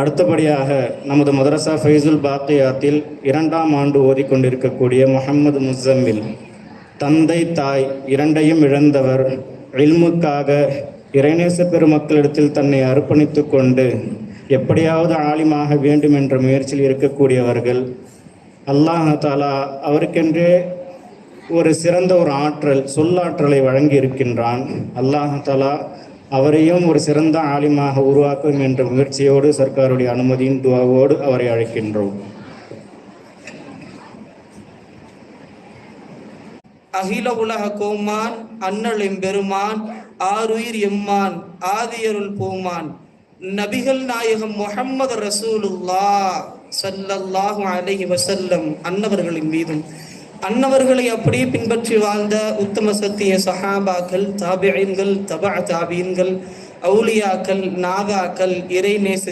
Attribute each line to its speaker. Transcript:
Speaker 1: அடுத்தபடியாக நமது மதரசா ஃபைசுல் பாக்கியாத்தில் இரண்டாம் ஆண்டு ஓதிக்கொண்டிருக்கக்கூடிய முஹம்மது முசம்மில் தந்தை தாய் இரண்டையும் இழந்தவர். இல்முக்காக இறைநேச பெருமக்களிடத்தில் தன்னை அர்ப்பணித்து கொண்டு எப்படியாவது ஆலிமாக வேண்டும் என்ற முயற்சியில் இருக்கக்கூடியவர்கள். அல்லாஹ் தாலா அவருக்கென்றே ஒரு சிறந்த ஒரு ஆற்றல் சொல்லாற்றலை வழங்கி இருக்கின்றான் அல்லாஹ் தாலா அவரையும் ஒரு சிறந்த ஆலிமாக உருவாக்கும் என்ற முயற்சியோடு சர்க்காருடைய அனுமதியின் துவாவோடு அவரை அழைக்கின்றோம்.
Speaker 2: அகில உலக கோமான் அண்ணல் எம்பெருமான் ஆருயிர் எம்மான் ஆதியருள் பூமான் நபிகள் நாயகம் முஹம்மது ரசூலுல்லா ஸல்லல்லாஹு அலஹி வசல்லம் அன்னவர்களின் மீதும். அன்னவர்களை அப்படியே பின்பற்றி வாழ்ந்த உத்தம சத்திய சஹாபாக்கள் தாபியன்கள் தபா தாபியன்கள் அவுலியாக்கள் நாகாக்கள் இறைநேச